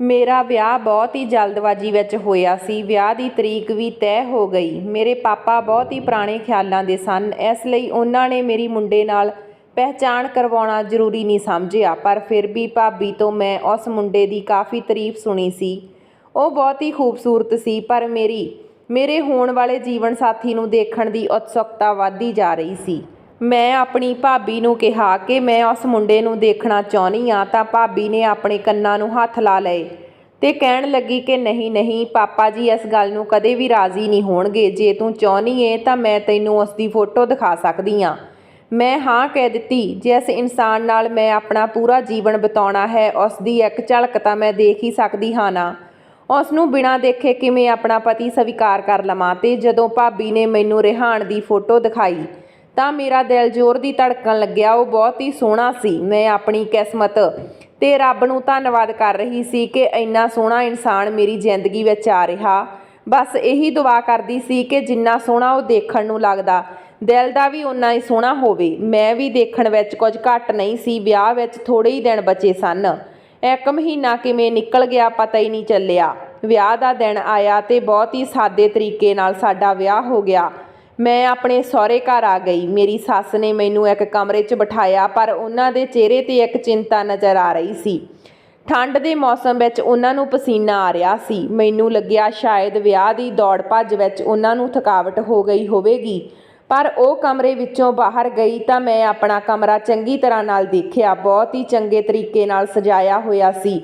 ਮੇਰਾ ਵਿਆਹ ਬਹੁਤ ਹੀ ਜਲਦਬਾਜ਼ੀ ਵਿੱਚ ਹੋਇਆ ਸੀ। ਵਿਆਹ ਦੀ ਤਰੀਕ ਵੀ ਤੈਅ ਹੋ ਗਈ। ਮੇਰੇ ਪਾਪਾ ਬਹੁਤ ਹੀ ਪੁਰਾਣੇ ਖਿਆਲਾਂ ਦੇ ਸਨ। ਇਸ ਲਈ ਉਹਨਾਂ ਨੇ ਮੇਰੀ ਮੁੰਡੇ ਨਾਲ ਪਹਿਚਾਣ ਕਰਵਾਉਣਾ ਜ਼ਰੂਰੀ ਨਹੀਂ ਸਮਝਿਆ। ਪਰ ਫਿਰ ਵੀ ਭਾਬੀ ਤੋਂ ਮੈਂ ਉਸ ਮੁੰਡੇ ਦੀ ਕਾਫੀ ਤਾਰੀਫ ਸੁਣੀ ਸੀ। ਉਹ ਬਹੁਤ ਹੀ ਖੂਬਸੂਰਤ ਸੀ, ਪਰ ਮੇਰੀ, ਮੇਰੇ ਹੋਣ ਵਾਲੇ ਜੀਵਨ ਸਾਥੀ ਨੂੰ ਦੇਖਣ ਦੀ ਉਤਸੁਕਤਾ ਵੱਧਦੀ ਜਾ ਰਹੀ ਸੀ। ਮੈਂ ਆਪਣੀ ਭਾਬੀ ਨੂੰ ਕਿਹਾ ਕਿ ਮੈਂ ਉਸ ਮੁੰਡੇ ਨੂੰ ਦੇਖਣਾ ਚਾਹੁੰਦੀ ਆ ਤਾਂ ਭਾਬੀ ਨੇ ਆਪਣੇ ਕੰਨਾਂ ਨੂੰ ਹੱਥ ਲਾ ਲਏ ਤੇ ਕਹਿਣ ਲੱਗੀ ਕਿ ਨਹੀਂ ਨਹੀਂ, ਪਾਪਾ ਜੀ ਇਸ ਗੱਲ ਨੂੰ ਕਦੇ ਵੀ ਰਾਜ਼ੀ ਨਹੀਂ ਹੋਣਗੇ। ਜੇ ਤੂੰ ਚਾਹੁੰਦੀ ਏ ਤਾਂ ਮੈਂ ਤੈਨੂੰ ਉਸ ਦੀ ਫੋਟੋ ਦਿਖਾ ਸਕਦੀ ਆ ਮੈਂ ਹਾਂ ਕਹਿ ਦਿੱਤੀ, ਜਿਸ ਇਨਸਾਨ ਨਾਲ ਮੈਂ ਆਪਣਾ ਪੂਰਾ ਜੀਵਨ ਬਿਤਾਉਣਾ ਹੈ, ਉਸ ਦੀ ਇੱਕ ਝਲਕ ਤਾਂ ਮੈਂ ਦੇਖ ਹੀ ਸਕਦੀ ਹਾਂ ਨਾ। ਉਸ ਨੂੰ ਬਿਨਾਂ ਦੇਖੇ ਕਿਵੇਂ ਆਪਣਾ ਪਤੀ ਸਵੀਕਾਰ ਕਰ ਲਵਾਂ ਤੇ ਜਦੋਂ ਭਾਬੀ ਨੇ ਮੈਨੂੰ ਰਿਹਾਨ ਦੀ ਫੋਟੋ ਦਿਖਾਈ ਤਾਂ ਮੇਰਾ ਦਿਲ ਜ਼ੋਰ ਦੀ ਧੜਕਣ ਲੱਗਿਆ। ਉਹ ਬਹੁਤ ਹੀ ਸੋਹਣਾ ਸੀ। ਮੈਂ ਆਪਣੀ ਕਿਸਮਤ ਤੇ ਰੱਬ ਨੂੰ ਧੰਨਵਾਦ ਕਰ ਰਹੀ ਸੀ ਕਿ ਇੰਨਾ ਸੋਹਣਾ ਇਨਸਾਨ ਮੇਰੀ ਜ਼ਿੰਦਗੀ ਵਿੱਚ ਆ ਰਿਹਾ। ਬਸ ਇਹੀ ਦੁਆ ਕਰਦੀ ਸੀ ਕਿ ਜਿੰਨਾ ਸੋਹਣਾ ਉਹ ਦੇਖਣ ਨੂੰ ਲੱਗਦਾ, ਦਿਲ ਦਾ ਵੀ ਉਨਾ ਹੀ ਸੋਹਣਾ ਹੋਵੇ। ਮੈਂ ਵੀ ਦੇਖਣ ਵਿੱਚ ਕੁਝ ਘੱਟ ਨਹੀਂ ਸੀ, ਵਿਆਹ ਵਿੱਚ ਥੋੜੇ ਹੀ ਦਿਨ ਬਚੇ ਸਨ। ਇੱਕ ਮਹੀਨਾ ਕਿਵੇਂ ਨਿਕਲ ਗਿਆ ਪਤਾ ਹੀ ਨਹੀਂ ਚੱਲਿਆ। ਵਿਆਹ ਦਾ ਦਿਨ ਆਇਆ ਤੇ ਬਹੁਤ ਹੀ ਸਾਦੇ ਤਰੀਕੇ ਨਾਲ ਸਾਡਾ ਵਿਆਹ ਹੋ ਗਿਆ। ਮੈਂ ਆਪਣੇ ਸਹੁਰੇ ਘਰ ਆ ਗਈ। ਮੇਰੀ ਸੱਸ ਨੇ ਮੈਨੂੰ ਇੱਕ ਕਮਰੇ 'ਚ ਬਿਠਾਇਆ, ਪਰ ਉਹਨਾਂ ਦੇ ਚਿਹਰੇ ਤੇ ਇੱਕ ਚਿੰਤਾ ਨਜ਼ਰ ਆ ਰਹੀ ਸੀ। ਠੰਡ ਦੇ ਮੌਸਮ ਵਿੱਚ ਉਹਨਾਂ ਨੂੰ ਪਸੀਨਾ ਆ ਰਿਹਾ ਸੀ। ਮੈਨੂੰ ਲੱਗਿਆ ਸ਼ਾਇਦ ਵਿਆਹ ਦੀ ਦੌੜ ਭੱਜ ਵਿੱਚ ਉਹਨਾਂ ਨੂੰ ਥਕਾਵਟ ਹੋ ਗਈ ਹੋਵੇਗੀ। ਪਰ ਉਹ ਕਮਰੇ ਵਿੱਚੋਂ ਬਾਹਰ ਗਈ ਤਾਂ ਮੈਂ ਆਪਣਾ ਕਮਰਾ ਚੰਗੀ ਤਰ੍ਹਾਂ ਨਾਲ ਦੇਖਿਆ। ਬਹੁਤ ਹੀ ਚੰਗੇ ਤਰੀਕੇ ਨਾਲ ਸਜਾਇਆ ਹੋਇਆ ਸੀ।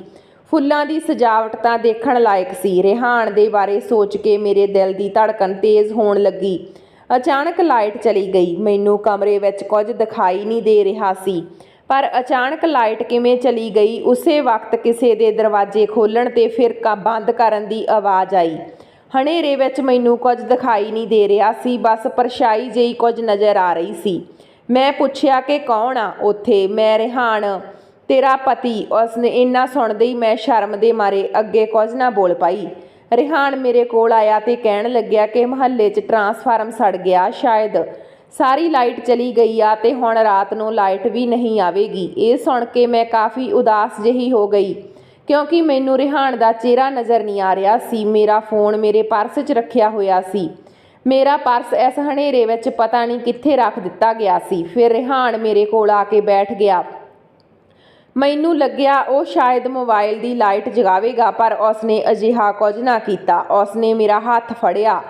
ਫੁੱਲਾਂ ਦੀ ਸਜਾਵਟ ਤਾਂ ਦੇਖਣ ਲਾਇਕ ਸੀ। ਰਿਹਾਨ ਦੇ ਬਾਰੇ ਸੋਚ ਕੇ ਮੇਰੇ ਦਿਲ ਦੀ ਧੜਕਣ ਤੇਜ਼ ਹੋਣ ਲੱਗੀ। ਅਚਾਨਕ ਲਾਈਟ ਚਲੀ ਗਈ। ਮੈਨੂੰ ਕਮਰੇ ਵਿੱਚ ਕੁਝ ਦਿਖਾਈ ਨਹੀਂ ਦੇ ਰਿਹਾ ਸੀ। ਪਰ ਅਚਾਨਕ ਲਾਈਟ ਕਿਵੇਂ ਚਲੀ ਗਈ, ਉਸੇ ਵਕਤ ਕਿਸੇ ਦੇ ਦਰਵਾਜ਼ੇ ਖੋਲਣ ਤੇ ਫਿਰ ਕ ਬੰਦ ਕਰਨ ਦੀ ਆਵਾਜ਼ ਆਈ। ਹਨੇਰੇ ਵਿੱਚ ਮੈਨੂੰ ਕੁਝ ਦਿਖਾਈ ਨਹੀਂ ਦੇ ਰਿਹਾ ਸੀ, ਬਸ ਪਰਛਾਈ ਜਿਹੀ ਕੁਝ ਨਜ਼ਰ ਆ ਰਹੀ ਸੀ। ਮੈਂ ਪੁੱਛਿਆ ਕਿ ਕੌਣ ਆ ਉੱਥੇ? ਮੈਂ ਰਿਹਾਨ, ਤੇਰਾ ਪਤੀ। ਉਸਨੇ ਇੰਨਾ ਸੁਣਦੇ ਹੀ ਮੈਂ ਸ਼ਰਮ ਦੇ ਮਾਰੇ ਅੱਗੇ ਕੁਝ ਨਾ ਬੋਲ ਪਾਈ। ਰਿਹਾਨ ਮੇਰੇ ਕੋਲ ਆਇਆ ਤੇ ਕਹਿਣ ਲੱਗਿਆ ਕਿ ਮਹੱਲੇ 'ਚ ਟਰਾਂਸਫਾਰਮ ਸੜ ਗਿਆ, ਸ਼ਾਇਦ ਸਾਰੀ ਲਾਈਟ ਚਲੀ ਗਈ ਆ ਤੇ ਹੁਣ ਰਾਤ ਨੂੰ ਲਾਈਟ ਵੀ ਨਹੀਂ ਆਵੇਗੀ। ਇਹ ਸੁਣ ਕੇ ਮੈਂ ਕਾਫੀ ਉਦਾਸ ਜਿਹੀ ਹੋ ਗਈ, ਕਿਉਂਕਿ ਮੈਨੂੰ ਰਿਹਾਨ ਦਾ ਚਿਹਰਾ ਨਜ਼ਰ ਨਹੀਂ ਆ ਰਿਹਾ ਸੀ, ਮੇਰਾ ਫੋਨ ਮੇਰੇ ਪਰਸ 'ਚ ਰੱਖਿਆ ਹੋਇਆ ਸੀ। ਮੇਰਾ ਪਰਸ ਇਸ ਹਨੇਰੇ ਵਿੱਚ ਪਤਾ ਨਹੀਂ ਕਿੱਥੇ ਰੱਖ ਦਿੱਤਾ ਗਿਆ ਸੀ। ਫਿਰ ਰਿਹਾਨ ਮੇਰੇ ਕੋਲ ਆ ਕੇ ਬੈਠ ਗਿਆ। ਮੈਨੂੰ ਲੱਗਿਆ ਉਹ ਸ਼ਾਇਦ ਮੋਬਾਈਲ ਦੀ ਲਾਈਟ ਜਗਾਵੇਗਾ, ਪਰ ਉਸਨੇ ਅਜਿਹਾ ਕੁਝ ਨਾ ਕੀਤਾ। ਉਸਨੇ ਮੇਰਾ ਹੱਥ ਫੜਿਆ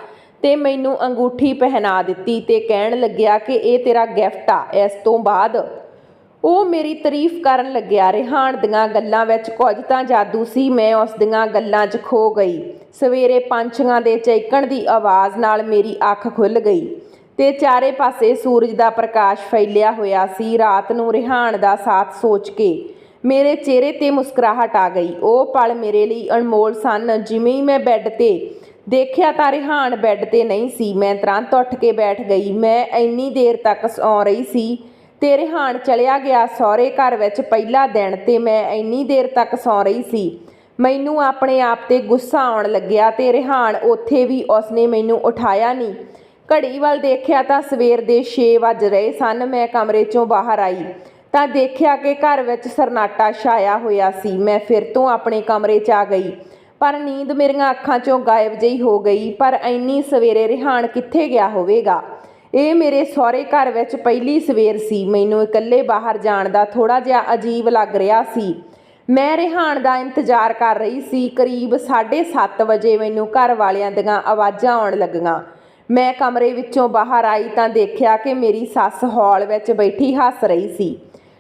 ਤੇ ਮੈਨੂੰ ਅੰਗੂਠੀ ਪਹਿਨਾ ਦਿੱਤੀ ਤੇ ਕਹਿਣ ਲੱਗਿਆ ਕਿ ਇਹ ਤੇਰਾ ਗਿਫਟ ਆ। ਇਸ ਤੋਂ ਬਾਅਦ ਉਹ ਮੇਰੀ ਤਾਰੀਫ ਕਰਨ ਲੱਗਿਆ, ਰਿਹਾਨ, ਦੀਆਂ ਗੱਲਾਂ ਵਿੱਚ ਕੁਝ ਤਾਂ ਜਾਦੂ ਸੀ, ਮੈਂ ਉਸ ਦੀਆਂ ਗੱਲਾਂ 'ਚ ਖੋ ਗਈ। ਸਵੇਰੇ ਪੰਛੀਆਂ ਦੇ ਚਹਿਕਣ ਦੀ ਆਵਾਜ਼ ਨਾਲ ਮੇਰੀ ਅੱਖ ਖੁੱਲ ਗਈ। ਤੇ ਚਾਰੇ ਪਾਸੇ ਸੂਰਜ ਦਾ ਪ੍ਰਕਾਸ਼ ਫੈਲਿਆ ਹੋਇਆ ਸੀ। ਰਾਤ ਨੂੰ ਰਿਹਾਨ ਦਾ ਸਾਥ ਸੋਚ ਕੇ ਮੇਰੇ ਚਿਹਰੇ ਤੇ ਮੁਸਕਰਾਹਟ ਆ ਗਈ। ਉਹ ਪਲ ਮੇਰੇ ਲਈ ਅਨਮੋਲ ਸਨ। ਜਿਵੇਂ ਹੀ ਮੈਂ ਬੈੱਡ ਤੇ ਦੇਖਿਆ ਤਾਂ ਰਿਹਾਨ ਬੈੱਡ ਤੇ ਨਹੀਂ ਸੀ। ਮੈਂ ਤੁਰੰਤ ਉੱਠ ਕੇ ਬੈਠ ਗਈ। ਮੈਂ ਇੰਨੀ ਦੇਰ ਤੱਕ ਸੌਂ ਰਹੀ ਸੀ ਤੇ ਰਿਹਾਨ ਚਲਿਆ ਗਿਆ ਸਹੁਰੇ ਘਰ ਵਿੱਚ ਪਹਿਲਾ ਦਿਨ ਤੇ ਮੈਂ ਇੰਨੀ ਦੇਰ ਤੱਕ ਸੌਂ ਰਹੀ ਸੀ। ਮੈਨੂੰ ਆਪਣੇ ਆਪ ਤੇ ਗੁੱਸਾ ਆਉਣ ਲੱਗਿਆ ਤੇ ਰਿਹਾਨ ਉੱਥੇ ਵੀ ਉਸਨੇ ਮੈਨੂੰ ਉਠਾਇਆ ਨਹੀਂ। ਘੜੀ ਵੱਲ ਦੇਖਿਆ ਤਾਂ ਸਵੇਰ ਦੇ 6 ਵੱਜ ਰਹੇ ਸਨ। ਮੈਂ ਕਮਰੇ ਚੋਂ ਬਾਹਰ ਆਈ ਤਾਂ ਦੇਖਿਆ ਕਿ ਘਰ ਵਿੱਚ ਸਰਨਾਟਾ ਛਾਇਆ ਹੋਇਆ ਸੀ। ਮੈਂ ਫਿਰ ਤੋਂ ਆਪਣੇ ਕਮਰੇ 'ਚ ਆ ਗਈ। ਪਰ ਨੀਂਦ ਮੇਰੀਆਂ ਅੱਖਾਂ 'ਚੋਂ ਗਾਇਬ ਜਿਹੀ ਹੋ ਗਈ। ਪਰ ਐਨੀ ਸਵੇਰੇ ਰਿਹਾਨ ਕਿੱਥੇ ਗਿਆ ਹੋਵੇਗਾ? ਇਹ ਮੇਰੇ ਸਹੁਰੇ ਘਰ ਵਿੱਚ ਪਹਿਲੀ ਸਵੇਰ ਸੀ। ਮੈਨੂੰ ਇਕੱਲੇ ਬਾਹਰ ਜਾਣ ਦਾ ਥੋੜਾ ਜਿਹਾ ਅਜੀਬ ਲੱਗ ਰਿਹਾ ਸੀ। ਮੈਂ ਰਿਹਾਨ ਦਾ ਇੰਤਜ਼ਾਰ ਕਰ ਰਹੀ ਸੀ। ਕਰੀਬ 7:30 ਵਜੇ ਮੈਨੂੰ ਘਰ ਵਾਲਿਆਂ ਦੀਆਂ ਆਵਾਜ਼ਾਂ ਆਉਣ ਲੱਗੀਆਂ। ਮੈਂ ਕਮਰੇ ਵਿੱਚੋਂ ਬਾਹਰ ਆਈ ਤਾਂ ਦੇਖਿਆ ਕਿ ਮੇਰੀ ਸੱਸ ਹਾਲ ਵਿੱਚ ਬੈਠੀ ਹੱਸ ਰਹੀ ਸੀ।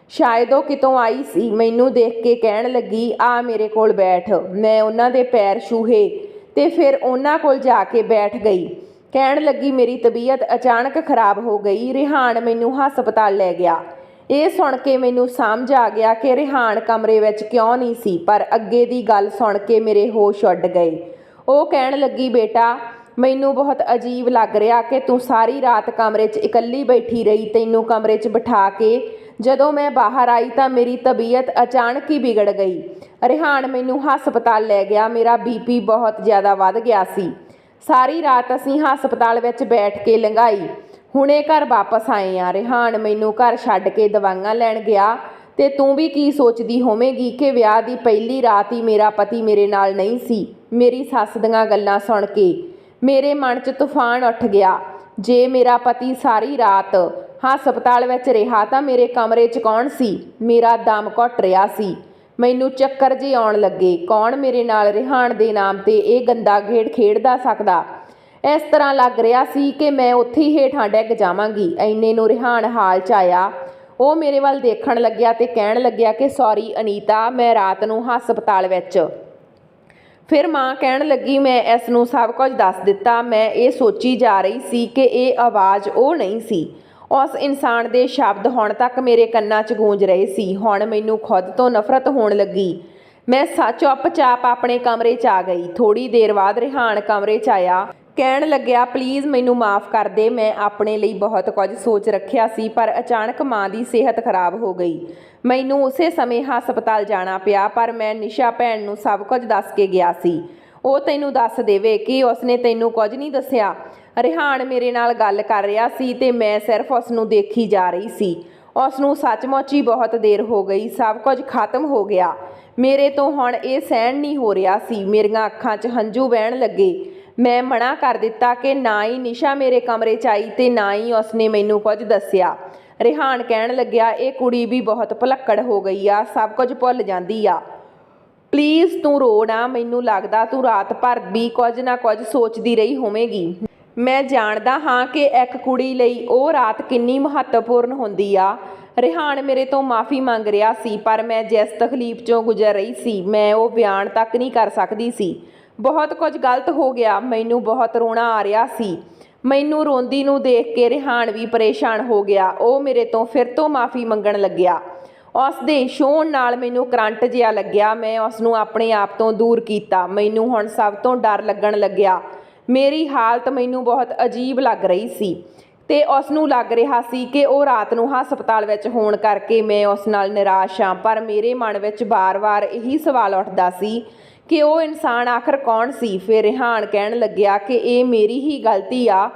ਸ਼ਾਇਦ ਉਹ ਕਿਤੋਂ ਆਈ ਸੀ। ਮੈਨੂੰ ਦੇਖ ਕੇ ਕਹਿਣ ਲੱਗੀ, ਆ ਮੇਰੇ ਕੋਲ ਬੈਠ। ਮੈਂ ਉਹਨਾਂ ਦੇ ਪੈਰ ਛੂਹੇ ਤੇ ਫਿਰ ਉਹਨਾਂ ਕੋਲ ਜਾ ਕੇ ਬੈਠ ਗਈ। ਕਹਿਣ ਲੱਗੀ, ਮੇਰੀ ਤਬੀਅਤ ਅਚਾਨਕ ਖਰਾਬ ਹੋ ਗਈ। ਰਿਹਾਨ ਮੈਨੂੰ ਹਸਪਤਾਲ ਲੈ ਗਿਆ। ਇਹ ਸੁਣ ਕੇ ਮੈਨੂੰ ਸਮਝ ਆ ਗਿਆ ਕਿ ਰਿਹਾਨ ਕਮਰੇ ਵਿੱਚ ਕਿਉਂ ਨਹੀਂ ਸੀ, ਪਰ ਅੱਗੇ ਦੀ ਗੱਲ ਸੁਣ ਕੇ ਮੇਰੇ ਹੋਸ਼ ਉੱਡ ਗਏ। ਉਹ ਕਹਿਣ ਲੱਗੀ, ਬੇਟਾ ਮੈਨੂੰ ਬਹੁਤ ਅਜੀਬ ਲੱਗ ਰਿਹਾ ਕਿ ਤੂੰ ਸਾਰੀ ਰਾਤ ਕਮਰੇ 'ਚ ਇਕੱਲੀ ਬੈਠੀ ਰਹੀ, ਤੈਨੂੰ ਕਮਰੇ 'ਚ ਬਿਠਾ ਕੇ। ਜਦੋਂ ਮੈਂ ਬਾਹਰ ਆਈ ਤਾਂ ਮੇਰੀ ਤਬੀਅਤ ਅਚਾਨਕ ਹੀ ਵਿਗੜ ਗਈ। ਰਿਹਾਨ ਮੈਨੂੰ ਹਸਪਤਾਲ ਲੈ ਗਿਆ, ਮੇਰਾ ਬੀਪੀ ਬਹੁਤ ਜ਼ਿਆਦਾ ਵੱਧ ਗਿਆ ਸੀ। ਸਾਰੀ ਰਾਤ ਅਸੀਂ ਹਸਪਤਾਲ ਵਿੱਚ ਬੈਠ ਕੇ ਲੰਘਾਈ। ਹੁਣੇ ਘਰ ਵਾਪਸ ਆਏ ਆ ਰਿਹਾਨ ਮੈਨੂੰ ਘਰ ਛੱਡ ਕੇ ਦਵਾਈਆਂ ਲੈਣ ਗਿਆ। ਤੇ ਤੂੰ ਵੀ ਕੀ ਸੋਚਦੀ ਹੋਵੇਂਗੀ ਕਿ ਵਿਆਹ ਦੀ ਪਹਿਲੀ ਰਾਤ ਹੀ ਮੇਰਾ ਪਤੀ ਮੇਰੇ ਨਾਲ ਨਹੀਂ ਸੀ? ਮੇਰੀ ਸੱਸ ਦੀਆਂ ਗੱਲਾਂ ਸੁਣ ਕੇ। ਮੇਰੇ ਮਨ 'ਚ ਤੂਫਾਨ ਉੱਠ ਗਿਆ। ਜੇ ਮੇਰਾ ਪਤੀ ਸਾਰੀ ਰਾਤ ਹਸਪਤਾਲ ਵਿੱਚ ਰਿਹਾ ਤਾਂ ਮੇਰੇ ਕਮਰੇ 'ਚ ਕੌਣ ਸੀ? ਮੇਰਾ ਦਮ ਘੁੱਟ ਰਿਹਾ ਸੀ। ਮੈਨੂੰ ਚੱਕਰ ਜੇ ਆਉਣ ਲੱਗੇ, ਕੌਣ ਮੇਰੇ ਨਾਲ ਰਿਹਾਨ ਦੇ ਨਾਮ ਤੇ ਇਹ ਗੰਦਾ ਖੇਡ ਖੇਡਦਾ ਸਕਦਾ? ਇਸ ਤਰ੍ਹਾਂ ਲੱਗ ਰਿਹਾ ਸੀ ਕਿ ਮੈਂ ਉੱਥੇ ਹੀ ਹੇਠਾਂ ਡਿੱਗ ਜਾਵਾਂਗੀ। ਐਨੇ ਨੂੰ ਰਿਹਾਨ ਹਾਲ 'ਚ ਆਇਆ। ਉਹ ਮੇਰੇ ਵੱਲ ਦੇਖਣ ਲੱਗਿਆ ਤੇ ਕਹਿਣ ਲੱਗਿਆ ਕਿ ਸੌਰੀ ਅਨੀਤਾ, ਮੈਂ ਰਾਤ ਨੂੰ ਹਸਪਤਾਲ ਵਿੱਚ। ਫਿਰ ਮਾਂ ਕਹਿਣ ਲੱਗੀ, ਮੈਂ ਇਸ ਨੂੰ ਸਭ ਕੁਝ ਦੱਸ ਦਿੱਤਾ। ਮੈਂ ਇਹ ਸੋਚੀ ਜਾ ਰਹੀ ਸੀ ਕਿ ਇਹ ਆਵਾਜ਼ ਉਹ ਨਹੀਂ ਸੀ। ਉਸ ਇਨਸਾਨ ਦੇ ਸ਼ਬਦ ਹੁਣ ਤੱਕ ਮੇਰੇ ਕੰਨਾਂ 'ਚ ਗੂੰਜ ਰਹੇ ਸੀ। ਹੁਣ ਮੈਨੂੰ ਖੁਦ ਤੋਂ ਨਫ਼ਰਤ ਹੋਣ ਲੱਗੀ। ਮੈਂ ਸੱਚ ਚੁੱਪਚਾਪ ਆਪਣੇ ਕਮਰੇ 'ਚ ਆ ਗਈ। ਥੋੜੀ ਦੇਰ ਬਾਅਦ ਰਿਹਾਨ ਕਮਰੇ 'ਚ ਆਇਆ। ਕਹਿਣ ਲੱਗਿਆ ਪਲੀਜ਼ ਮੈਨੂੰ ਮਾਫ ਕਰ ਦੇ, ਮੈਂ ਆਪਣੇ ਲਈ ਬਹੁਤ ਕੁਝ ਸੋਚ ਰੱਖਿਆ ਸੀ, ਪਰ ਅਚਾਨਕ ਮਾਂ ਦੀ ਸਿਹਤ ਖਰਾਬ ਹੋ ਗਈ। ਮੈਨੂੰ ਉਸੇ ਸਮੇਂ ਹਸਪਤਾਲ ਜਾਣਾ ਪਿਆ, ਪਰ ਮੈਂ ਨਿਸ਼ਾ ਭੈਣ ਨੂੰ ਸਭ ਕੁਝ ਦੱਸ ਕੇ ਗਿਆ ਸੀ। ਉਹ ਤੈਨੂੰ ਦੱਸ ਦੇਵੇ ਕਿ ਉਸਨੇ ਤੈਨੂੰ ਕੁਝ ਨਹੀਂ ਦੱਸਿਆ। ਰਿਹਾਨ ਮੇਰੇ ਨਾਲ ਗੱਲ ਕਰ ਰਿਹਾ ਸੀ ਤੇ ਮੈਂ ਸਿਰਫ ਉਸ ਨੂੰ ਦੇਖੀ ਜਾ ਰਹੀ ਸੀ। ਉਸ ਨੂੰ ਸੱਚਮੁੱਚ ਹੀ ਬਹੁਤ ਦੇਰ ਹੋ ਗਈ, ਸਭ ਕੁਝ ਖਤਮ ਹੋ ਗਿਆ। ਮੇਰੇ ਤੋਂ ਹੁਣ ਇਹ ਸਹਿਣ ਨਹੀਂ ਹੋ ਰਿਹਾ ਸੀ। ਮੇਰੀਆਂ ਅੱਖਾਂ 'ਚ ਹੰਝੂ ਵਹਿਣ ਲੱਗੇ। ਮੈਂ ਮਨਾ ਕਰ ਦਿੱਤਾ ਕਿ ਨਾ ਹੀ ਨਿਸ਼ਾ ਮੇਰੇ ਕਮਰੇ 'ਚ ਆਈ ਤੇ ਨਾ ਹੀ ਉਸਨੇ ਮੈਨੂੰ ਕੁਝ ਦੱਸਿਆ। ਰਿਹਾਨ ਕਹਿਣ ਲੱਗਿਆ, ਇਹ ਕੁੜੀ ਵੀ ਬਹੁਤ ਭੁਲੱਕੜ ਹੋ ਗਈ ਆ, ਸਭ ਕੁਝ ਭੁੱਲ ਜਾਂਦੀ ਆ। ਪਲੀਜ਼ ਤੂੰ ਰੋ ਨਾ, ਮੈਨੂੰ ਲੱਗਦਾ ਤੂੰ ਰਾਤ ਭਰ ਵੀ ਕੁਝ ਨਾ ਕੁਝ ਸੋਚਦੀ ਰਹੀ ਹੋਵੇਂਗੀ। ਮੈਂ ਜਾਣਦਾ ਹਾਂ ਕਿ ਇੱਕ ਕੁੜੀ ਲਈ ਉਹ ਰਾਤ ਕਿੰਨੀ ਮਹੱਤਵਪੂਰਨ ਹੁੰਦੀ ਆ। ਰਿਹਾਨ ਮੇਰੇ ਤੋਂ ਮਾਫੀ ਮੰਗ ਰਿਹਾ ਸੀ, ਪਰ ਮੈਂ ਜਿਸ ਤਕਲੀਫ ਚੋਂ ਗੁਜ਼ਰ ਰਹੀ ਸੀ, ਮੈਂ ਉਹ ਬਿਆਨ ਤੱਕ ਨਹੀਂ ਕਰ ਸਕਦੀ ਸੀ। ਬਹੁਤ ਕੁਝ ਗਲਤ ਹੋ ਗਿਆ। ਮੈਨੂੰ ਬਹੁਤ ਰੋਣਾ ਆ ਰਿਹਾ ਸੀ। ਮੈਨੂੰ ਰੋਂਦੀ ਨੂੰ ਦੇਖ ਕੇ ਰਿਹਾਨ ਵੀ ਪਰੇਸ਼ਾਨ ਹੋ ਗਿਆ। ਉਹ ਮੇਰੇ ਤੋਂ ਫਿਰ ਤੋਂ ਮਾਫੀ ਮੰਗਣ ਲੱਗਿਆ। ਉਸ ਦੇ ਛੋਣ ਨਾਲ ਮੈਨੂੰ ਕਰੰਟ ਜਿਹਾ ਲੱਗਿਆ। ਮੈਂ ਉਸ ਨੂੰ ਆਪਣੇ ਆਪ ਤੋਂ ਦੂਰ ਕੀਤਾ। ਮੈਨੂੰ ਹੁਣ ਸਭ ਤੋਂ ਡਰ ਲੱਗਣ ਲੱਗਿਆ। ਮੇਰੀ ਹਾਲਤ ਮੈਨੂੰ ਬਹੁਤ ਅਜੀਬ ਲੱਗ ਰਹੀ ਸੀ ਤੇ ਉਸ ਨੂੰ ਲੱਗ ਰਿਹਾ ਸੀ ਕਿ ਉਹ ਰਾਤ ਨੂੰ ਹਸਪਤਾਲ ਵਿੱਚ ਹੋਣ ਕਰਕੇ ਮੈਂ ਉਸ ਨਾਲ ਨਿਰਾਸ਼ ਹਾਂ। ਪਰ ਮੇਰੇ ਮਨ ਵਿੱਚ ਬਾਰ-ਬਾਰ ਇਹੀ ਸਵਾਲ ਉੱਠਦਾ ਸੀ ਕਿ ਉਹ ਇਨਸਾਨ ਆਖਰ ਕੌਣ ਸੀ? ਫਿਰ ਰਿਹਾਨ ਕਹਿਣ ਲੱਗਿਆ ਕਿ ਇਹ ਮੇਰੀ ਹੀ ਗਲਤੀ ਆ।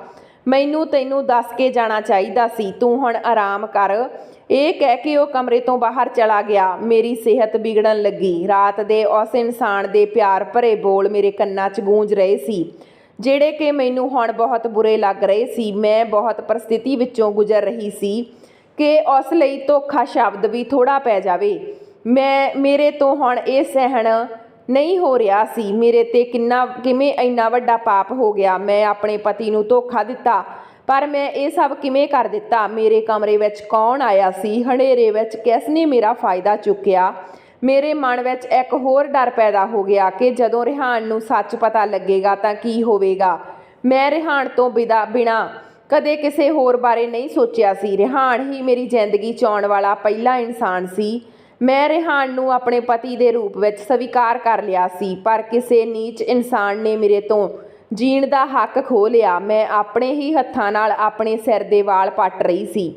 ਮੈਨੂੰ ਤੈਨੂੰ ਦੱਸ ਕੇ ਜਾਣਾ ਚਾਹੀਦਾ ਸੀ। ਤੂੰ ਹੁਣ ਆਰਾਮ ਕਰ। ਇਹ ਕਹਿ ਕੇ ਉਹ ਕਮਰੇ ਤੋਂ ਬਾਹਰ ਚਲਾ ਗਿਆ। ਮੇਰੀ ਸਿਹਤ ਵਿਗੜਨ ਲੱਗੀ। ਰਾਤ ਦੇ ਉਸ ਇਨਸਾਨ ਦੇ ਪਿਆਰ ਭਰੇ ਬੋਲ ਮੇਰੇ ਕੰਨਾਂ 'ਚ ਗੂੰਜ ਰਹੇ ਸੀ, ਜਿਹੜੇ ਕਿ ਮੈਨੂੰ ਹੁਣ ਬਹੁਤ ਬੁਰੇ ਲੱਗ ਰਹੇ ਸੀ। ਮੈਂ ਬਹੁਤ ਪਰਿਸਥਿਤੀ ਵਿੱਚੋਂ ਗੁਜ਼ਰ ਰਹੀ ਸੀ ਕਿ ਉਸ ਲਈ ਧੋਖਾ ਸ਼ਬਦ ਵੀ ਥੋੜਾ ਪੈ ਜਾਵੇ। ਮੈਂ, ਮੇਰੇ ਤੋਂ ਹੁਣ ਇਹ ਸਹਿਣ ਨਹੀਂ ਹੋ ਰਿਹਾ ਸੀ। ਮੇਰੇ ਤੇ ਕਿੰਨਾ, ਕਿਵੇਂ ਇੰਨਾ ਵੱਡਾ ਪਾਪ ਹੋ ਗਿਆ। ਮੈਂ ਆਪਣੇ ਪਤੀ ਨੂੰ ਧੋਖਾ ਦਿੱਤਾ, ਪਰ ਮੈਂ ਇਹ ਸਭ ਕਿਵੇਂ ਕਰ ਦਿੱਤਾ? ਮੇਰੇ ਕਮਰੇ ਵਿੱਚ ਕੌਣ ਆਇਆ ਸੀ? ਹਨੇਰੇ ਵਿੱਚ ਕਿਸ ਨੇ ਮੇਰਾ ਫਾਇਦਾ ਚੁੱਕਿਆ? ਮੇਰੇ ਮਨ ਵਿੱਚ ਇੱਕ ਹੋਰ ਡਰ ਪੈਦਾ ਹੋ ਗਿਆ ਕਿ ਜਦੋਂ ਰਿਹਾਨ ਨੂੰ ਸੱਚ ਪਤਾ ਲੱਗੇਗਾ ਤਾਂ ਕੀ ਹੋਵੇਗਾ। ਮੈਂ ਰਿਹਾਨ ਤੋਂ ਬਿਦਾ, ਬਿਨਾ ਕਦੇ ਕਿਸੇ ਹੋਰ ਬਾਰੇ ਨਹੀਂ ਸੋਚਿਆ ਸੀ। ਰਿਹਾਨ ਹੀ ਮੇਰੀ ਜ਼ਿੰਦਗੀ ਚ ਆਉਣ ਵਾਲਾ ਪਹਿਲਾ ਇਨਸਾਨ ਸੀ। ਮੈਂ ਰਿਹਾਨ ਨੂੰ ਆਪਣੇ ਪਤੀ ਦੇ ਰੂਪ ਵਿੱਚ ਸਵੀਕਾਰ ਕਰ ਲਿਆ ਸੀ, ਪਰ ਕਿਸੇ ਨੀਚ ਇਨਸਾਨ ਨੇ ਮੇਰੇ ਤੋਂ ਜੀਣ ਦਾ ਹੱਕ ਖੋਹ ਲਿਆ। ਮੈਂ ਆਪਣੇ ਹੀ ਹੱਥਾਂ ਨਾਲ ਆਪਣੇ ਸਿਰ ਦੇ ਵਾਲ ਪੱਟ ਰਹੀ ਸੀ।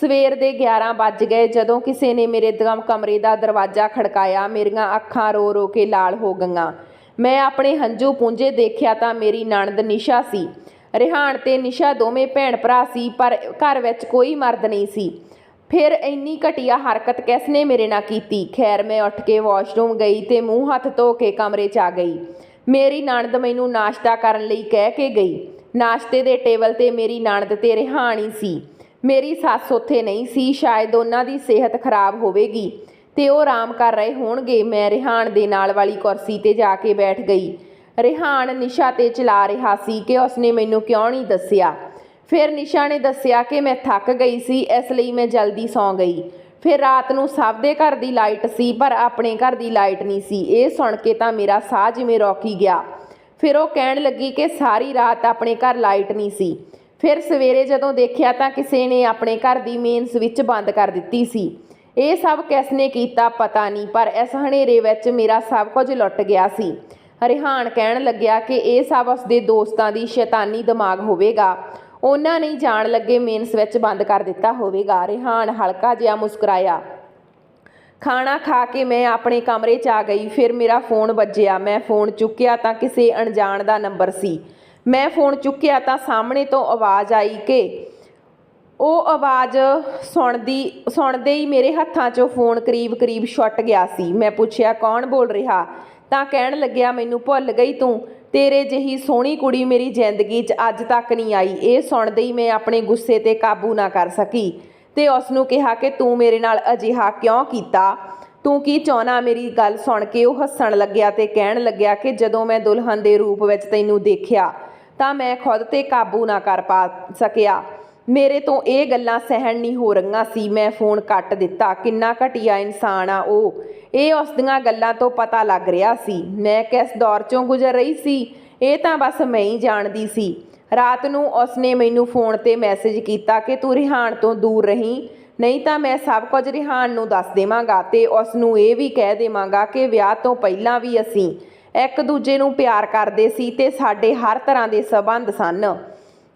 ਸਵੇਰ ਦੇ 11 ਵੱਜ ਗਏ, ਜਦੋਂ ਕਿਸੇ ਨੇ ਮੇਰੇ ਦਮ ਕਮਰੇ ਦਾ ਦਰਵਾਜ਼ਾ ਖੜਕਾਇਆ, ਮੇਰੀਆਂ ਅੱਖਾਂ ਰੋ ਰੋ ਕੇ ਲਾਲ ਹੋ ਗਈਆਂ। ਮੈਂ ਆਪਣੇ ਹੰਝੂ ਪੂੰਝੇ ਦੇਖਿਆ ਤਾਂ ਮੇਰੀ ਨਣਦ ਨਿਸ਼ਾ ਸੀ। ਰਿਹਾਨ ਤੇ ਨਿਸ਼ਾ ਦੋਵੇਂ ਭੈਣ ਭਰਾ ਸੀ, ਪਰ ਘਰ ਵਿੱਚ ਕੋਈ ਮਰਦ ਨਹੀਂ ਸੀ। ਫਿਰ ਇੰਨੀ ਘਟੀਆ ਹਰਕਤ ਕਿਸ ਨੇ ਮੇਰੇ ਨਾਲ ਕੀਤੀ? ਖੈਰ, ਮੈਂ ਉੱਠ ਕੇ ਵਾਸ਼ਰੂਮ ਗਈ ਤੇ ਮੂੰਹ ਹੱਥ ਧੋ ਕੇ ਕਮਰੇ 'ਚ ਆ ਗਈ। ਮੇਰੀ ਨਣਦ ਮੈਨੂੰ ਨਾਸ਼ਤਾ ਕਰਨ ਲਈ ਕਹਿ ਕੇ ਗਈ। ਨਾਸ਼ਤੇ ਦੇ ਟੇਬਲ ਤੇ ਮੇਰੀ ਨਣਦ ਤੇ ਰਿਹਾਣੀ ਸੀ। ਮੇਰੀ ਸੱਸ ਉੱਥੇ ਨਹੀਂ ਸੀ, ਸ਼ਾਇਦ ਉਹਨਾਂ ਦੀ ਸਿਹਤ ਖਰਾਬ ਹੋਵੇਗੀ ਤੇ ਉਹ ਆਰਾਮ ਕਰ ਰਹੇ ਹੋਣਗੇ। ਮੈਂ ਰਿਹਾਨ ਦੇ ਨਾਲ ਵਾਲੀ ਕੁਰਸੀ ਤੇ ਜਾ ਕੇ ਬੈਠ ਗਈ। ਰਿਹਾਨ ਨਿਸ਼ਾ ਤੇ ਚਲਾ ਰਿਹਾ ਸੀ ਕਿ ਉਸਨੇ ਮੈਨੂੰ ਕਿਉਂ ਨਹੀਂ ਦੱਸਿਆ। ਫਿਰ ਨਿਸ਼ਾ ਨੇ ਦੱਸਿਆ ਕਿ ਮੈਂ ਥੱਕ ਗਈ ਸੀ, ਇਸ ਲਈ ਮੈਂ ਜਲਦੀ ਸੌਂ ਗਈ। ਫਿਰ ਰਾਤ ਨੂੰ ਸਭ ਦੇ ਘਰ ਦੀ ਲਾਈਟ ਸੀ, ਪਰ ਆਪਣੇ ਘਰ ਦੀ ਲਾਈਟ ਨਹੀਂ ਸੀ। ਇਹ ਸੁਣ ਕੇ ਤਾਂ ਮੇਰਾ ਸਾਹ ਜਿਵੇਂ ਰੋਕੀ ਗਿਆ। ਫਿਰ ਉਹ ਕਹਿਣ ਲੱਗੀ ਕਿ ਸਾਰੀ ਰਾਤ ਆਪਣੇ ਘਰ ਲਾਈਟ ਨਹੀਂ ਸੀ। ਫਿਰ ਸਵੇਰੇ ਜਦੋਂ ਦੇਖਿਆ ਤਾਂ ਕਿਸੇ ਨੇ ਆਪਣੇ ਘਰ ਦੀ ਮੇਨ ਸਵਿੱਚ ਬੰਦ ਕਰ ਦਿੱਤੀ ਸੀ। ਇਹ ਸਭ ਕਿਸ ਨੇ ਕੀਤਾ ਪਤਾ ਨਹੀਂ, ਪਰ ਇਸ ਹਨੇਰੇ ਵਿੱਚ ਮੇਰਾ ਸਭ ਕੁਝ ਲੁੱਟ ਗਿਆ ਸੀ। ਰਿਹਾਨ ਕਹਿਣ ਲੱਗਿਆ ਕਿ ਇਹ ਸਭ ਉਸਦੇ ਦੋਸਤਾਂ ਦੀ ਸ਼ੈਤਾਨੀ ਦਿਮਾਗ ਹੋਵੇਗਾ। ਉਹਨਾਂ ਨੇ ਜਾਣ ਲੱਗੇ ਮੇਨ ਸਵਿੱਚ ਬੰਦ ਕਰ ਦਿੱਤਾ ਹੋਵੇਗਾ। ਰਿਹਾਨ ਹਲਕਾ ਜਿਹਾ ਮੁਸਕਰਾਇਆ। ਖਾਣਾ ਖਾ ਕੇ ਮੈਂ ਆਪਣੇ ਕਮਰੇ 'ਚ ਆ ਗਈ। ਫਿਰ ਮੇਰਾ ਫੋਨ ਵੱਜਿਆ। ਮੈਂ ਫੋਨ ਚੁੱਕਿਆ ਤਾਂ ਕਿਸੇ ਅਣਜਾਣ ਦਾ ਨੰਬਰ ਸੀ। ਮੈਂ ਫੋਨ ਚੁੱਕਿਆ ਤਾਂ ਸਾਹਮਣੇ ਤੋਂ ਆਵਾਜ਼ ਆਈ ਕਿ ਉਹ ਆਵਾਜ਼ ਸੁਣਦੀ, ਸੁਣਦੇ ਹੀ ਮੇਰੇ ਹੱਥਾਂ 'ਚੋਂ ਫੋਨ ਕਰੀਬ ਕਰੀਬ ਛੁੱਟ ਗਿਆ ਸੀ। ਮੈਂ ਪੁੱਛਿਆ, ਕੌਣ ਬੋਲ ਰਿਹਾ? ਤਾਂ ਕਹਿਣ ਲੱਗਿਆ, ਮੈਨੂੰ ਭੁੱਲ ਗਈ ਤੂੰ। ਤੇਰੇ ਜਿਹੀ ਸੋਹਣੀ ਕੁੜੀ ਮੇਰੀ ਜ਼ਿੰਦਗੀ 'ਚ ਅੱਜ ਤੱਕ ਨਹੀਂ ਆਈ। ਇਹ ਸੁਣਦੇ ਹੀ ਮੈਂ ਆਪਣੇ ਗੁੱਸੇ ਤੇ ਕਾਬੂ ਨਾ ਕਰ ਸਕੀ। ਤੇ ਉਸ ਨੂੰ ਕਿਹਾ ਕਿ ਤੂੰ ਮੇਰੇ ਨਾਲ ਅਜਿਹਾ ਕਿਉਂ ਕੀਤਾ? ਤੂੰ ਕੀ ਚਾਹਨਾ ਮੇਰੀ ਗੱਲ ਸੁਣ ਕੇ ਉਹ ਹੱਸਣ ਲੱਗਿਆ ਤੇ ਕਹਿਣ ਲੱਗਿਆ ਕਿ ਜਦੋਂ ਮੈਂ ਦੁਲਹਨ ਦੇ ਰੂਪ ਵਿੱਚ ਤੈਨੂੰ ਦੇਖਿਆ, ਤਾਂ ਮੈਂ ਖੁਦ ਤੇ ਕਾਬੂ ਨਾ ਕਰ ਪਾ ਸਕਿਆ। ਮੇਰੇ ਤੋਂ ਇਹ ਗੱਲਾਂ ਸਹਿਣ ਨਹੀਂ ਹੋ ਰਹੀਆਂ ਸੀ। ਮੈਂ ਫੋਨ ਕੱਟ ਦਿੱਤਾ। ਕਿੰਨਾ ਘਟੀਆ ਇਨਸਾਨ ਆ ਉਹ। ਇਹ ਉਸ ਦੀਆਂ ਗੱਲਾਂ ਤੋਂ ਪਤਾ ਲੱਗ ਰਿਹਾ ਸੀ। ਮੈਂ ਕਿਸ ਦੌਰ ਚੋਂ ਗੁਜ਼ਰ ਰਹੀ ਸੀ? ਇਹ ਤਾਂ ਬਸ ਮੈਂ ਹੀ ਜਾਣਦੀ ਸੀ। ਰਾਤ ਨੂੰ ਉਸਨੇ ਮੈਨੂੰ ਫੋਨ ਤੇ ਮੈਸੇਜ ਕੀਤਾ ਕਿ ਤੂੰ ਰਿਹਾਨ ਤੋਂ ਦੂਰ ਰਹੀਂ। ਨਹੀਂ ਤਾਂ ਮੈਂ ਸਭ ਕੁਝ ਰਿਹਾਨ ਨੂੰ ਦੱਸ ਦੇਵਾਂਗਾ ਤੇ ਉਸ ਨੂੰ ਇਹ ਵੀ ਕਹਿ ਦੇਵਾਂਗਾ ਕਿ ਵਿਆਹ ਤੋਂ ਪਹਿਲਾਂ ਵੀ ਅਸੀਂ ਇੱਕ ਦੂਜੇ ਨੂੰ ਪਿਆਰ ਕਰਦੇ ਸੀ ਤੇ ਸਾਡੇ ਹਰ ਤਰ੍ਹਾਂ ਦੇ ਸਬੰਧ ਸਨ।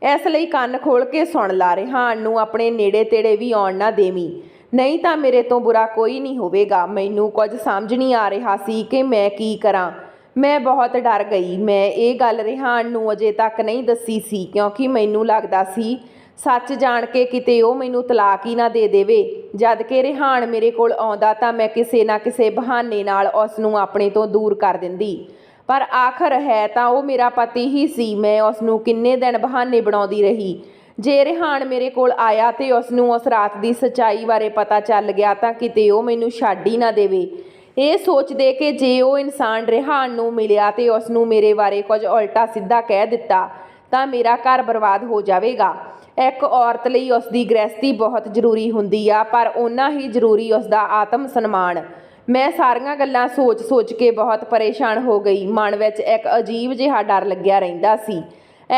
ਇਸ ਲਈ ਕੰਨ ਖੋਲ ਕੇ ਸੁਣ ਲਾ ਰਿਹਾਨ ਨੂੰ ਆਪਣੇ ਨੇੜੇ ਤੇੜੇ ਵੀ ਆਉਣ ਨਾ ਦੇਵੀਂ। ਨਹੀਂ ਤਾਂ ਮੇਰੇ ਤੋਂ ਬੁਰਾ ਕੋਈ ਨਹੀਂ ਹੋਵੇਗਾ। ਮੈਨੂੰ ਕੁਝ ਸਮਝ ਨਹੀਂ ਆ ਰਿਹਾ ਸੀ ਕਿ ਮੈਂ ਕੀ ਕਰਾਂ। ਮੈਂ ਬਹੁਤ ਡਰ ਗਈ। ਮੈਂ ਇਹ ਗੱਲ ਰਿਹਾਨ ਨੂੰ ਅਜੇ ਤੱਕ ਨਹੀਂ ਦੱਸੀ ਸੀ, ਕਿਉਂਕਿ ਮੈਨੂੰ ਲੱਗਦਾ ਸੀ, ਸੱਚ ਜਾਣ ਕੇ ਕਿਤੇ ਉਹ ਮੈਨੂੰ ਤਲਾਕ ਹੀ ਨਾ ਦੇ ਦੇਵੇ। ਜਦ ਕਿ ਰਿਹਾਨ ਮੇਰੇ ਕੋਲ ਆਉਂਦਾ ਤਾਂ ਮੈਂ ਕਿਸੇ ਨਾ ਕਿਸੇ ਬਹਾਨੇ ਨਾਲ ਉਸ ਨੂੰ ਆਪਣੇ ਤੋਂ ਦੂਰ ਕਰ ਦਿੰਦੀ। ਪਰ ਆਖਰ ਹੈ ਤਾਂ ਉਹ ਮੇਰਾ ਪਤੀ ਹੀ ਸੀ, ਮੈਂ ਉਸ ਨੂੰ ਕਿੰਨੇ ਦਿਨ ਬਹਾਨੇ ਬਣਾਉਂਦੀ ਰਹੀ। ਜੇ ਰਿਹਾਨ ਮੇਰੇ ਕੋਲ ਆਇਆ ਤੇ ਉਸ ਨੂੰ ਉਸ ਰਾਤ ਦੀ ਸਚਾਈ ਬਾਰੇ ਪਤਾ ਚੱਲ ਗਿਆ ਤਾਂ ਕਿਤੇ ਉਹ ਮੈਨੂੰ ਛੱਡ ਹੀ ਨਾ ਦੇਵੇ। ਇਹ ਸੋਚਦੇ ਕਿ ਜੇ ਉਹ ਇਨਸਾਨ ਰਿਹਾਨ ਨੂੰ ਮਿਲਿਆ ਤੇ ਉਸ ਨੂੰ ਮੇਰੇ ਬਾਰੇ ਕੁਝ ਉਲਟਾ ਸਿੱਧਾ ਕਹਿ ਦਿੱਤਾ, ਤਾਂ ਮੇਰਾ ਘਰ ਬਰਬਾਦ ਹੋ ਜਾਵੇਗਾ। ਇੱਕ ਔਰਤ ਲਈ ਉਸ ਦੀ ਗ੍ਰਹਿਸਤੀ ਬਹੁਤ ਜ਼ਰੂਰੀ ਹੁੰਦੀ ਆ, ਪਰ ਓਨਾ ਹੀ ਜ਼ਰੂਰੀ ਉਸ ਦਾ ਆਤਮ ਸਨਮਾਨ। ਮੈਂ ਸਾਰੀਆਂ ਗੱਲਾਂ ਸੋਚ-ਸੋਚ ਕੇ ਬਹੁਤ ਪਰੇਸ਼ਾਨ ਹੋ ਗਈ। ਮਨ ਵਿੱਚ ਇੱਕ ਅਜੀਬ ਜਿਹਾ ਡਰ ਲੱਗਿਆ ਰਹਿੰਦਾ ਸੀ।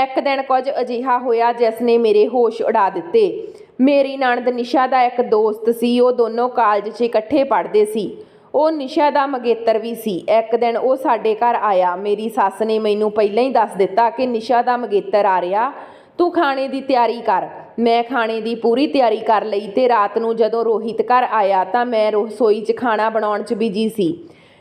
ਇੱਕ ਦਿਨ ਕੁਝ ਅਜਿਹਾ ਹੋਇਆ ਜਿਸ ਨੇ ਮੇਰੇ ਹੋਸ਼ ਉਡਾ ਦਿੱਤੇ। ਮੇਰੀ ਨਣਦ ਨਿਸ਼ਾ ਦਾ ਇੱਕ ਦੋਸਤ ਸੀ, ਉਹ ਦੋਨੋਂ ਕਾਲਜ 'ਚ ਇਕੱਠੇ ਪੜ੍ਹਦੇ ਸੀ। ਉਹ ਨਿਸ਼ਾ ਦਾ ਮਗੇਤਰ ਵੀ ਸੀ। ਇੱਕ ਦਿਨ ਉਹ ਸਾਡੇ ਘਰ ਆਇਆ। ਮੇਰੀ ਸੱਸ ਨੇ ਮੈਨੂੰ ਪਹਿਲਾਂ ਹੀ ਦੱਸ ਦਿੱਤਾ ਕਿ ਨਿਸ਼ਾ ਦਾ ਮਗੇਤਰ ਆ ਰਿਹਾ। ਤੂੰ ਖਾਣੇ ਦੀ ਤਿਆਰੀ ਕਰ। ਮੈਂ ਖਾਣੇ ਦੀ ਪੂਰੀ ਤਿਆਰੀ ਕਰ ਲਈ ਤੇ ਰਾਤ ਨੂੰ ਜਦੋਂ ਰੋਹਿਤ ਘਰ ਆਇਆ ਤਾਂ ਮੈਂ ਰਸੋਈ 'ਚ ਖਾਣਾ ਬਣਾਉਣ 'ਚ ਬਿਜ਼ੀ ਸੀ।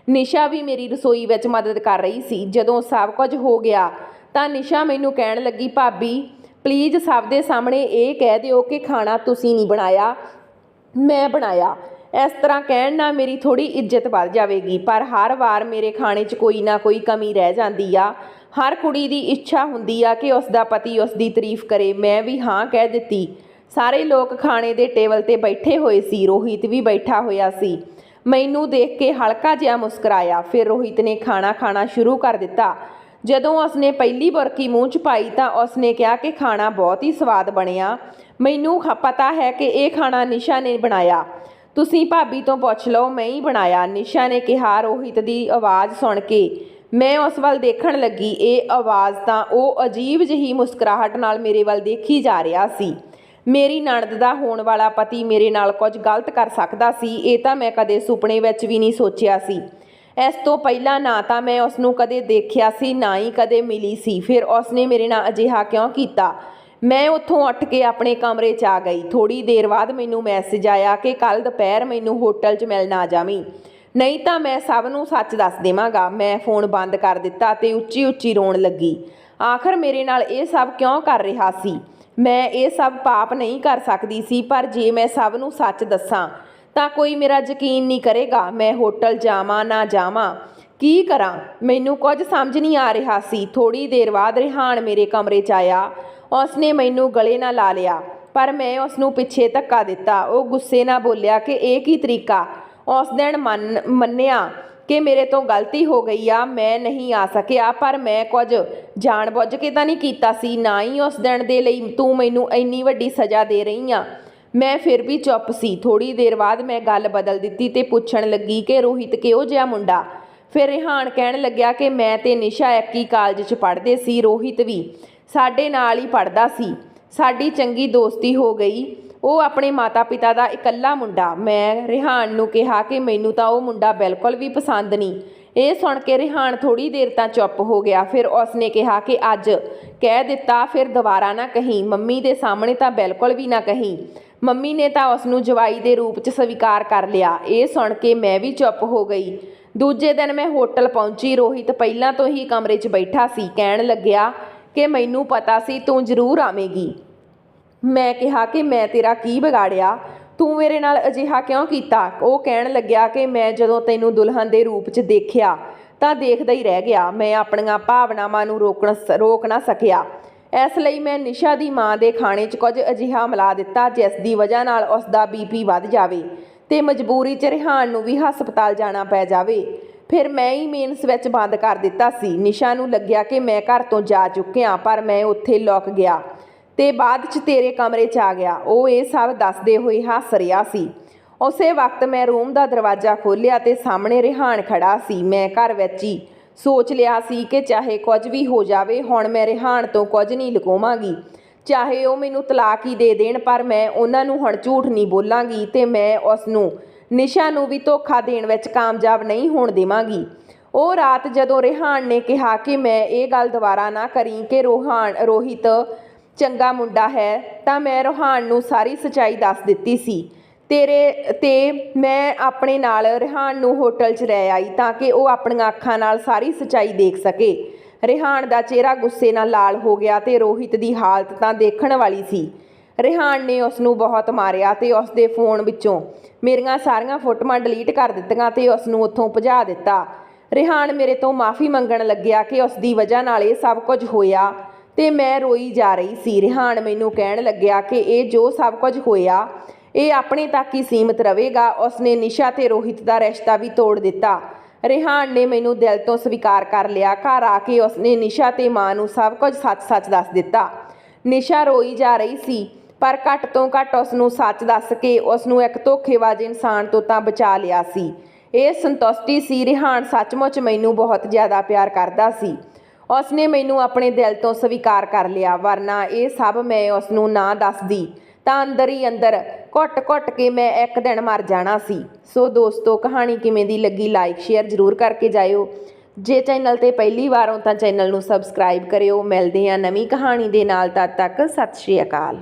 ਨਿਸ਼ਾ ਵੀ ਮੇਰੀ ਰਸੋਈ ਵਿੱਚ ਮਦਦ ਕਰ ਰਹੀ ਸੀ। ਜਦੋਂ ਸਭ ਕੁਝ ਹੋ ਗਿਆ ਤਾਂ ਨਿਸ਼ਾ ਮੈਨੂੰ ਕਹਿਣ ਲੱਗੀ, ਭਾਬੀ ਪਲੀਜ਼ ਸਭ ਦੇ ਸਾਹਮਣੇ ਇਹ ਕਹਿ ਦਿਓ ਕਿ ਖਾਣਾ ਤੁਸੀਂ ਨਹੀਂ ਬਣਾਇਆ, ਮੈਂ ਬਣਾਇਆ। ਇਸ ਤਰ੍ਹਾਂ ਕਹਿਣ ਨਾਲ ਮੇਰੀ ਥੋੜੀ ਇੱਜ਼ਤ ਵੱਧ ਜਾਵੇਗੀ, ਪਰ ਹਰ ਵਾਰ ਮੇਰੇ ਖਾਣੇ 'ਚ ਕੋਈ ਨਾ ਕੋਈ ਕਮੀ ਰਹਿ ਜਾਂਦੀ ਆ। ਹਰ ਕੁੜੀ ਦੀ ਇੱਛਾ ਹੁੰਦੀ ਆ ਕਿ ਉਸ ਦਾ ਪਤੀ ਉਸ ਦੀ ਤਾਰੀਫ ਕਰੇ। ਮੈਂ ਵੀ ਹਾਂ ਕਹਿ ਦਿੱਤੀ। ਸਾਰੇ ਲੋਕ ਖਾਣੇ ਦੇ ਟੇਬਲ ਤੇ ਬੈਠੇ ਹੋਏ ਸੀ। ਰੋਹਿਤ ਵੀ ਬੈਠਾ ਹੋਇਆ ਸੀ। ਮੈਨੂੰ ਦੇਖ ਕੇ ਹਲਕਾ ਜਿਹਾ ਮੁਸਕਰਾਇਆ। ਫਿਰ ਰੋਹਿਤ ਨੇ ਖਾਣਾ ਖਾਣਾ ਸ਼ੁਰੂ ਕਰ ਦਿੱਤਾ। ਜਦੋਂ ਉਸਨੇ ਪਹਿਲੀ ਬੁਰਕੀ ਮੂੰਹ 'ਚ ਪਾਈ ਤਾਂ ਉਸਨੇ ਕਿਹਾ ਕਿ ਖਾਣਾ ਬਹੁਤ ਹੀ ਸਵਾਦ ਬਣਿਆ। ਮੈਨੂੰ ਪਤਾ ਹੈ ਕਿ ਇਹ ਖਾਣਾ ਨਿਸ਼ਾ ਨੇ ਬਣਾਇਆ। ਤੁਸੀਂ ਭਾਬੀ ਤੋਂ ਪੁੱਛ ਲਓ, ਮੈਂ ਹੀ ਬਣਾਇਆ। ਨਿਸ਼ਾ ਨੇ ਕਿਹਾ ਰੋਹਿਤ ਦੀ ਆਵਾਜ਼ ਸੁਣ ਕੇ। ਮੈਂ ਉਸ ਵੱਲ ਦੇਖਣ ਲੱਗੀ, ਇਹ ਆਵਾਜ਼ ਤਾਂ ਉਹ ਅਜੀਬ ਜਿਹੀ ਮੁਸਕਰਾਹਟ ਨਾਲ ਮੇਰੇ ਵੱਲ ਦੇਖੀ ਜਾ ਰਿਹਾ ਸੀ। ਮੇਰੀ ਨਣਦ ਦਾ ਹੋਣ ਵਾਲਾ ਪਤੀ ਮੇਰੇ ਨਾਲ ਕੁਝ ਗਲਤ ਕਰ ਸਕਦਾ ਸੀ, ਇਹ ਤਾਂ ਮੈਂ ਕਦੇ ਸੁਪਨੇ ਵਿੱਚ ਵੀ ਨਹੀਂ ਸੋਚਿਆ ਸੀ। ਇਸ ਤੋਂ ਪਹਿਲਾਂ ਨਾ ਤਾਂ ਮੈਂ ਉਸ ਨੂੰ ਕਦੇ ਦੇਖਿਆ ਸੀ, ਨਾ ਹੀ ਕਦੇ ਮਿਲੀ ਸੀ, ਫਿਰ ਉਸ ਨੇ ਮੇਰੇ ਨਾਲ ਅਜਿਹਾ ਕਿਉਂ ਕੀਤਾ? ਮੈਂ ਉੱਥੋਂ ਉੱਠ ਕੇ ਆਪਣੇ ਕਮਰੇ 'ਚ ਆ ਗਈ। ਥੋੜੀ ਦੇਰ ਬਾਅਦ ਮੈਨੂੰ ਮੈਸੇਜ ਆਇਆ ਕਿ ਕੱਲ ਦੁਪਹਿਰ ਮੈਨੂੰ ਹੋਟਲ 'ਚ ਮਿਲਣ ਆ ਜਾਵੀਂ। ਨਹੀਂ ਤਾਂ ਮੈਂ ਸਭ ਨੂੰ ਸੱਚ ਦੱਸ ਦੇਵਾਂਗਾ। ਮੈਂ ਫੋਨ ਬੰਦ ਕਰ ਦਿੱਤਾ ਤੇ ਉੱਚੀ ਉੱਚੀ ਰੋਣ ਲੱਗੀ। ਆਖਰ ਮੇਰੇ ਨਾਲ ਇਹ ਸਭ ਕਿਉਂ ਕਰ ਰਿਹਾ ਸੀ? ਮੈਂ ਇਹ ਸਭ ਪਾਪ ਨਹੀਂ ਕਰ ਸਕਦੀ ਸੀ, ਪਰ ਜੇ ਮੈਂ ਸਭ ਨੂੰ ਸੱਚ ਦੱਸਾਂ, ਤਾਂ ਕੋਈ ਮੇਰਾ ਯਕੀਨ ਨਹੀਂ ਕਰੇਗਾ। ਮੈਂ ਹੋਟਲ ਜਾਵਾਂ ਨਾ ਜਾਵਾਂ। ਕੀ ਕਰਾਂ? ਮੈਨੂੰ ਕੁਝ ਸਮਝ ਨਹੀਂ ਆ ਰਿਹਾ ਸੀ। ਥੋੜੀ ਦੇਰ ਬਾਅਦ ਰਿਹਾਨ ਮੇਰੇ ਕਮਰੇ 'ਚ ਆਇਆ। ਉਸਨੇ ਮੈਨੂੰ ਗਲੇ ਨਾਲ ਲਾ ਲਿਆ, ਪਰ ਮੈਂ ਉਸ ਨੂੰ ਪਿੱਛੇ ਧੱਕਾ ਦਿੱਤਾ। ਉਹ ਗੁੱਸੇ ਨਾਲ ਬੋਲਿਆ ਕਿ ਇਹ ਕੀ ਤਰੀਕਾ? ਉਸ ਦਿਨ ਮੰਨ, ਮੰਨਿਆ ਕਿ ਮੇਰੇ ਤੋਂ ਗਲਤੀ ਹੋ ਗਈ ਆ, ਮੈਂ ਨਹੀਂ ਆ ਸਕਿਆ, ਪਰ ਮੈਂ ਕੁਝ ਜਾਣਬੁੱਝ ਕੇ ਤਾਂ ਨਹੀਂ ਕੀਤਾ ਸੀ, ਨਾ ਹੀ ਉਸ ਦਿਨ ਦੇ ਲਈ ਤੂੰ ਮੈਨੂੰ ਇੰਨੀ ਵੱਡੀ ਸਜ਼ਾ ਦੇ ਰਹੀ ਆ। ਮੈਂ ਫਿਰ ਵੀ ਚੁੱਪ ਸੀ। ਥੋੜੀ ਦੇਰ ਬਾਅਦ ਮੈਂ ਗੱਲ ਬਦਲ ਦਿੱਤੀ ਤੇ ਪੁੱਛਣ ਲੱਗੀ ਕਿ ਰੋਹਿਤ ਕਿਹੋ ਜਿਹਾ ਮੁੰਡਾ? ਫਿਰ ਰਿਹਾਨ ਕਹਿਣ ਲੱਗਿਆ ਕਿ ਮੈਂ ਤੇ ਨਿਸ਼ਾ ਇੱਕੀ ਕਾਲਜ 'ਚ ਪੜ੍ਹਦੇ ਸੀ, ਰੋਹਿਤ ਵੀ ਸਾਡੇ ਨਾਲ ਹੀ ਪੜ੍ਹਦਾ ਸੀ। ਸਾਡੀ ਚੰਗੀ ਦੋਸਤੀ ਹੋ ਗਈ। ਉਹ ਆਪਣੇ ਮਾਤਾ-ਪਿਤਾ ਦਾ ਇਕੱਲਾ ਮੁੰਡਾ। ਮੈਂ ਰਿਹਾਨ ਨੂੰ ਕਿਹਾ ਕਿ ਮੈਨੂੰ ਤਾਂ ਉਹ ਮੁੰਡਾ ਬਿਲਕੁਲ ਵੀ ਪਸੰਦ ਨਹੀਂ। ਇਹ ਸੁਣ ਕੇ ਰਿਹਾਨ ਥੋੜੀ ਦੇਰ ਤਾਂ ਚੁੱਪ ਹੋ ਗਿਆ। ਫਿਰ ਉਸਨੇ ਕਿਹਾ ਕਿ ਅੱਜ ਕਹਿ ਦਿੱਤਾ, ਫਿਰ ਦੁਬਾਰਾ ਨਾ ਕਹੀਂ। ਮੰਮੀ ਦੇ ਸਾਹਮਣੇ ਤਾਂ ਬਿਲਕੁਲ ਵੀ ਨਾ ਕਹੀਂ। ਮੰਮੀ ਨੇ ਤਾਂ ਉਸ ਨੂੰ ਜਵਾਈ ਦੇ ਰੂਪ 'ਚ ਸਵੀਕਾਰ ਕਰ ਲਿਆ। ਇਹ ਸੁਣ ਕੇ ਮੈਂ ਵੀ ਚੁੱਪ ਹੋ ਗਈ। ਦੂਜੇ ਦਿਨ ਮੈਂ ਹੋਟਲ ਪਹੁੰਚੀ। ਰੋਹਿਤ ਪਹਿਲਾਂ ਤੋਂ ਹੀ ਕਮਰੇ 'ਚ ਬੈਠਾ ਸੀ। ਕਹਿਣ ਲੱਗਿਆ ਕਿ ਮੈਨੂੰ ਪਤਾ ਸੀ ਤੂੰ ਜ਼ਰੂਰ ਆਵੇਂਗੀ। ਮੈਂ ਕਿਹਾ ਕਿ ਮੈਂ ਤੇਰਾ ਕੀ ਵਿਗਾੜਿਆ? ਤੂੰ ਮੇਰੇ ਨਾਲ ਅਜਿਹਾ ਕਿਉਂ ਕੀਤਾ? ਉਹ ਕਹਿਣ ਲੱਗਿਆ ਕਿ ਮੈਂ ਜਦੋਂ ਤੈਨੂੰ ਦੁਲਹਨ ਦੇ ਰੂਪ 'ਚ ਦੇਖਿਆ, ਤਾਂ ਦੇਖਦਾ ਹੀ ਰਹਿ ਗਿਆ। ਮੈਂ ਆਪਣੀਆਂ ਭਾਵਨਾਵਾਂ ਨੂੰ ਰੋਕਣ ਸ- ਰੋਕ ਨਾ ਸਕਿਆ। ਇਸ ਲਈ ਮੈਂ ਨਿਸ਼ਾ ਦੀ ਮਾਂ ਦੇ ਖਾਣੇ 'ਚ ਕੁਝ ਅਜਿਹਾ ਮਿਲਾ ਦਿੱਤਾ, ਜਿਸ ਦੀ ਵਜ੍ਹਾ ਨਾਲ ਉਸ ਦਾ ਬੀਪੀ ਵੱਧ ਜਾਵੇ ਤੇ ਮਜਬੂਰੀ 'ਚ ਰਿਹਾਨ ਨੂੰ ਵੀ ਹਸਪਤਾਲ ਜਾਣਾ ਪੈ ਜਾਵੇ। ਫਿਰ ਮੈਂ ਹੀ ਮੇਨ ਸਵਿਚ ਬੰਦ ਕਰ ਦਿੱਤਾ ਸੀ। ਨਿਸ਼ਾ ਨੂੰ ਲੱਗਿਆ ਕਿ ਮੈਂ ਘਰ ਤੋਂ ਜਾ ਚੁੱਕਿਆ, ਪਰ ਮੈਂ ਉੱਥੇ ਲੁਕ ਗਿਆ। ਤੇ ਬਾਅਦ 'ਚ ਤੇਰੇ ਕਮਰੇ 'ਚ ਆ ਗਿਆ। ਉਹ ਇਹ ਸਭ ਦੱਸਦੇ ਹੋਏ ਹੱਸ ਰਿਹਾ ਸੀ। ਉਸੇ ਵਕਤ ਮੈਂ ਰੂਮ ਦਾ ਦਰਵਾਜ਼ਾ ਖੋਲ੍ਹਿਆ ਤੇ ਸਾਹਮਣੇ ਰਿਹਾਨ ਖੜਾ ਸੀ। ਮੈਂ ਘਰ ਵਿੱਚ ਹੀ ਸੋਚ ਲਿਆ ਸੀ ਕਿ ਚਾਹੇ ਕੁਝ ਵੀ ਹੋ ਜਾਵੇ, ਹੁਣ ਮੈਂ ਰਿਹਾਨ ਤੋਂ ਕੁਝ ਨਹੀਂ ਲੁਕੋਵਾਂਗੀ। ਚਾਹੇ ਉਹ ਮੈਨੂੰ ਤਲਾਕ ਹੀ ਦੇ ਦੇਣ, ਪਰ ਮੈਂ ਉਹਨਾਂ ਨੂੰ ਹੁਣ ਝੂਠ ਨਹੀਂ ਬੋਲਾਂਗੀ ਤੇ ਮੈਂ ਉਸ ਨੂੰ ਨਿਸ਼ਾ ਨੂੰ ਵੀ ਧੋਖਾ ਦੇਣ ਵਿੱਚ ਕਾਮਯਾਬ ਨਹੀਂ ਹੋਣ ਦੇਵਾਂਗੀ। ਉਹ ਰਾਤ ਜਦੋਂ ਰਿਹਾਨ ਨੇ ਕਿਹਾ ਕਿ ਮੈਂ ਇਹ ਗੱਲ ਦੁਬਾਰਾ ਨਾ ਕਰੀ ਕਿ ਰੋਹਾਨ, ਰੋਹਿਤ ਚੰਗਾ ਮੁੰਡਾ ਹੈ, ਤਾਂ ਮੈਂ ਰੋਹਾਨ ਨੂੰ ਸਾਰੀ ਸਚਾਈ ਦੱਸ ਦਿੱਤੀ ਸੀ। ਤੇਰੇ, ਤੇ ਮੈਂ ਆਪਣੇ ਨਾਲ ਰਿਹਾਨ ਨੂੰ ਹੋਟਲ 'ਚ ਰਹਿ ਆਈ ਤਾਂ ਕਿ ਉਹ ਆਪਣੀਆਂ ਅੱਖਾਂ ਨਾਲ ਸਾਰੀ ਸਚਾਈ ਦੇਖ ਸਕੇ। ਰਿਹਾਨ ਦਾ ਚਿਹਰਾ ਗੁੱਸੇ ਨਾਲ ਲਾਲ ਹੋ ਗਿਆ ਤੇ ਰੋਹਿਤ ਦੀ ਹਾਲਤ ਤਾਂ ਦੇਖਣ ਵਾਲੀ ਸੀ। ਰਿਹਾਨ ਨੇ ਉਸ ਨੂੰ ਬਹੁਤ ਮਾਰਿਆ ਤੇ ਉਸ ਦੇ ਫੋਨ ਵਿੱਚੋਂ ਮੇਰੀਆਂ ਸਾਰੀਆਂ ਫੋਟੋਆਂ ਡਿਲੀਟ ਕਰ ਦਿੱਤੀਆਂ ਤੇ ਉਸ ਨੂੰ ਉੱਥੋਂ ਭਜਾ ਦਿੱਤਾ। ਰਿਹਾਨ ਮੇਰੇ ਤੋਂ ਮਾਫੀ ਮੰਗਣ ਲੱਗਿਆ ਕਿ ਉਸ ਦੀ ਵਜ੍ਹਾ ਨਾਲ ਇਹ ਸਭ ਕੁਝ ਹੋਇਆ। ਤੇ ਮੈਂ ਰੋਈ ਜਾ ਰਹੀ ਸੀ। ਰਿਹਾਨ ਮੈਨੂੰ ਕਹਿਣ ਲੱਗਿਆ ਕਿ ਇਹ ਜੋ ਸਭ ਕੁਝ ਹੋਇਆ, ਇਹ ਆਪਣੇ ਤੱਕ ਹੀ ਸੀਮਿਤ ਰਹੇਗਾ। ਉਸਨੇ ਨਿਸ਼ਾ ਤੇ ਰੋਹਿਤ ਦਾ ਰਿਸ਼ਤਾ ਵੀ ਤੋੜ ਦਿੱਤਾ। ਰਿਹਾਨ ਨੇ ਮੈਨੂੰ ਦਿਲ ਤੋਂ ਸਵੀਕਾਰ ਕਰ ਲਿਆ। ਘਰ ਆ ਕੇ ਉਸਨੇ ਨਿਸ਼ਾ ਤੇ ਮਾਂ ਨੂੰ ਸਭ ਕੁਝ ਸੱਚ-ਸੱਚ ਦੱਸ ਦਿੱਤਾ। ਨਿਸ਼ਾ ਰੋਈ ਜਾ ਰਹੀ ਸੀ, ਪਰ ਘੱਟ ਤੋਂ ਘੱਟ ਉਸ ਨੂੰ ਸੱਚ ਦੱਸ ਕੇ ਉਸ ਨੂੰ ਇੱਕ ਧੋਖੇਬਾਜ਼ ਇਨਸਾਨ ਤੋਂ ਤਾਂ ਬਚਾ ਲਿਆ ਸੀ। ਇਹ ਸੰਤੁਸ਼ਟੀ ਸੀ। ਰਿਹਾਨ ਸੱਚਮੁੱਚ ਮੈਨੂੰ ਬਹੁਤ ਜ਼ਿਆਦਾ ਪਿਆਰ ਕਰਦਾ ਸੀ। ਉਸ ਨੇ ਮੈਨੂੰ ਆਪਣੇ ਦਿਲ ਤੋਂ ਸਵੀਕਾਰ ਕਰ ਲਿਆ, ਵਰਨਾ ਇਹ ਸਭ ਮੈਂ ਉਸ ਨੂੰ ਨਾ ਦੱਸਦੀ। ਤਾਂ ਅੰਦਰ ਹੀ ਅੰਦਰ ਘੁੱਟ-ਘੁੱਟ ਕੇ ਮੈਂ ਇੱਕ ਦਿਨ ਮਰ ਜਾਣਾ ਸੀ। ਸੋ ਦੋਸਤੋ, ਕਹਾਣੀ ਕਿਵੇਂ ਦੀ ਲੱਗੀ ਲਾਈਕ ਸ਼ੇਅਰ ਜ਼ਰੂਰ ਕਰਕੇ ਜਾਇਓ। ਜੇ ਚੈਨਲ ਤੇ ਪਹਿਲੀ ਵਾਰ ਹੋ ਤਾਂ ਚੈਨਲ ਨੂੰ ਸਬਸਕ੍ਰਾਈਬ ਕਰਿਓ। ਮਿਲਦੇ ਹਾਂ ਨਵੀਂ ਕਹਾਣੀ ਦੇ ਨਾਲ, ਤਦ ਤੱਕ ਸਤਿ ਸ਼੍ਰੀ ਅਕਾਲ।